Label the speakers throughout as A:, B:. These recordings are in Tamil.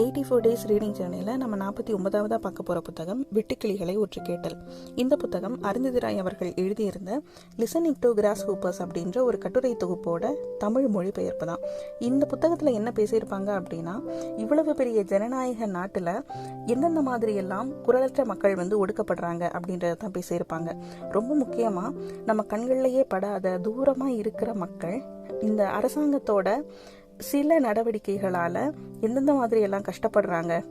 A: எயிட்டி ஃபோர் டேஸ் ரீடிங் ஜேர்னியில் நம்ம நாற்பத்தி ஒன்பதாவதாக பார்க்க போகிற புத்தகம் வெட்டுக்கிளிகளை ஒற்று கேட்டல். இந்த புத்தகம் அருந்ததிராய் அவர்கள் எழுதியிருந்த லிசனிங் டு கிராஸ் ஹூப்பர்ஸ் அப்படின்ற ஒரு கட்டுரை தொகுப்போட தமிழ் மொழிபெயர்ப்பு தான். இந்த புத்தகத்தில் என்ன பேசியிருப்பாங்க அப்படின்னா இவ்வளவு பெரிய ஜனநாயக நாட்டில் எந்தெந்த மாதிரியெல்லாம் குரலற்ற மக்கள் வந்து ஒடுக்கப்படுறாங்க அப்படின்றத தான் பேசியிருப்பாங்க. ரொம்ப முக்கியமாக நம்ம கண்கள்லேயே படாத தூரமாக இருக்கிற மக்கள் இந்த அரசாங்கத்தோட சில நடவடிக்கைகளால் எந்தெந்த மாதிரி எல்லாம் கஷ்டப்படுறாங்க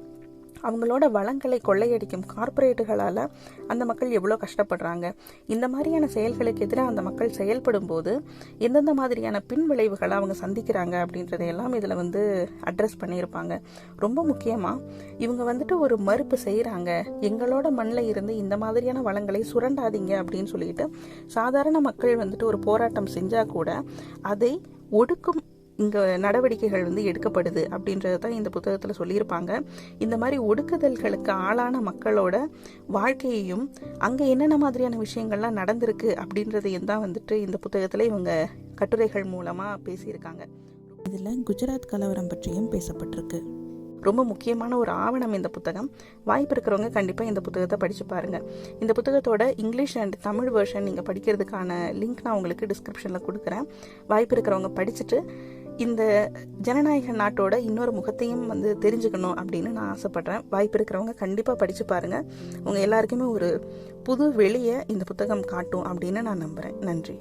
A: அவங்களோட வளங்களை கொள்ளையடிக்கும் கார்ப்பரேட்டுகளால் அந்த மக்கள் எவ்வளோ கஷ்டப்படுறாங்க இந்த மாதிரியான செயல்களுக்கு எதிராக அந்த மக்கள் செயல்படும் போது எந்தெந்த மாதிரியான பின் விளைவுகளை அவங்க சந்திக்கிறாங்க அப்படின்றதையெல்லாம் இதில் வந்து அட்ரஸ் பண்ணியிருப்பாங்க. ரொம்ப முக்கியமாக இவங்க வந்துட்டு ஒரு மறுப்பு செய்கிறாங்க எங்களோட மண்ணில் இருந்து இந்த மாதிரியான வளங்களை சுரண்டாதீங்க அப்படின்னு சொல்லிட்டு சாதாரண மக்கள் வந்துட்டு ஒரு போராட்டம் செஞ்சால் கூட அதை ஒடுக்கும் இங்கே நடவடிக்கைகள் வந்து எடுக்கப்படுது அப்படின்றத தான் இந்த புத்தகத்தில் சொல்லியிருப்பாங்க. இந்த மாதிரி ஒடுக்குதல்களுக்கு ஆளான மக்களோட வாழ்க்கையையும் அங்கே என்னென்ன மாதிரியான விஷயங்கள்லாம் நடந்திருக்கு அப்படின்றதையும் தான் வந்துட்டு இந்த புத்தகத்தில் இவங்க கட்டுரைகள் மூலமாக பேசியிருக்காங்க. இதில் குஜராத் கலவரம் பற்றியும் பேசப்பட்டிருக்கு. ரொம்ப முக்கியமான ஒரு ஆவணம் இந்த புத்தகம். வாய்ப்பு இருக்கிறவங்க கண்டிப்பாக இந்த புத்தகத்தை படித்து பாருங்கள் இந்த புத்தகத்தோட இங்கிலீஷ் அண்ட் தமிழ் வெர்ஷன் நீங்கள் படிக்கிறதுக்கான லிங்க் நான் உங்களுக்கு டிஸ்கிரிப்ஷனில் கொடுக்குறேன். வாய்ப்பு இருக்கிறவங்க படிச்சுட்டு இந்த ஜனநாயக நாட்டோட இன்னொரு முகத்தையும் வந்து தெரிஞ்சுக்கணும் அப்படின்னு நான் ஆசைப்பட்றேன். வாய்ப்பு இருக்கிறவங்க கண்டிப்பாக படித்து பாருங்கள் உங்கள் எல்லாருக்குமே ஒரு புது வெளியை இந்த புத்தகம் காட்டும் அப்படின்னு நான் நம்புகிறேன் நன்றி.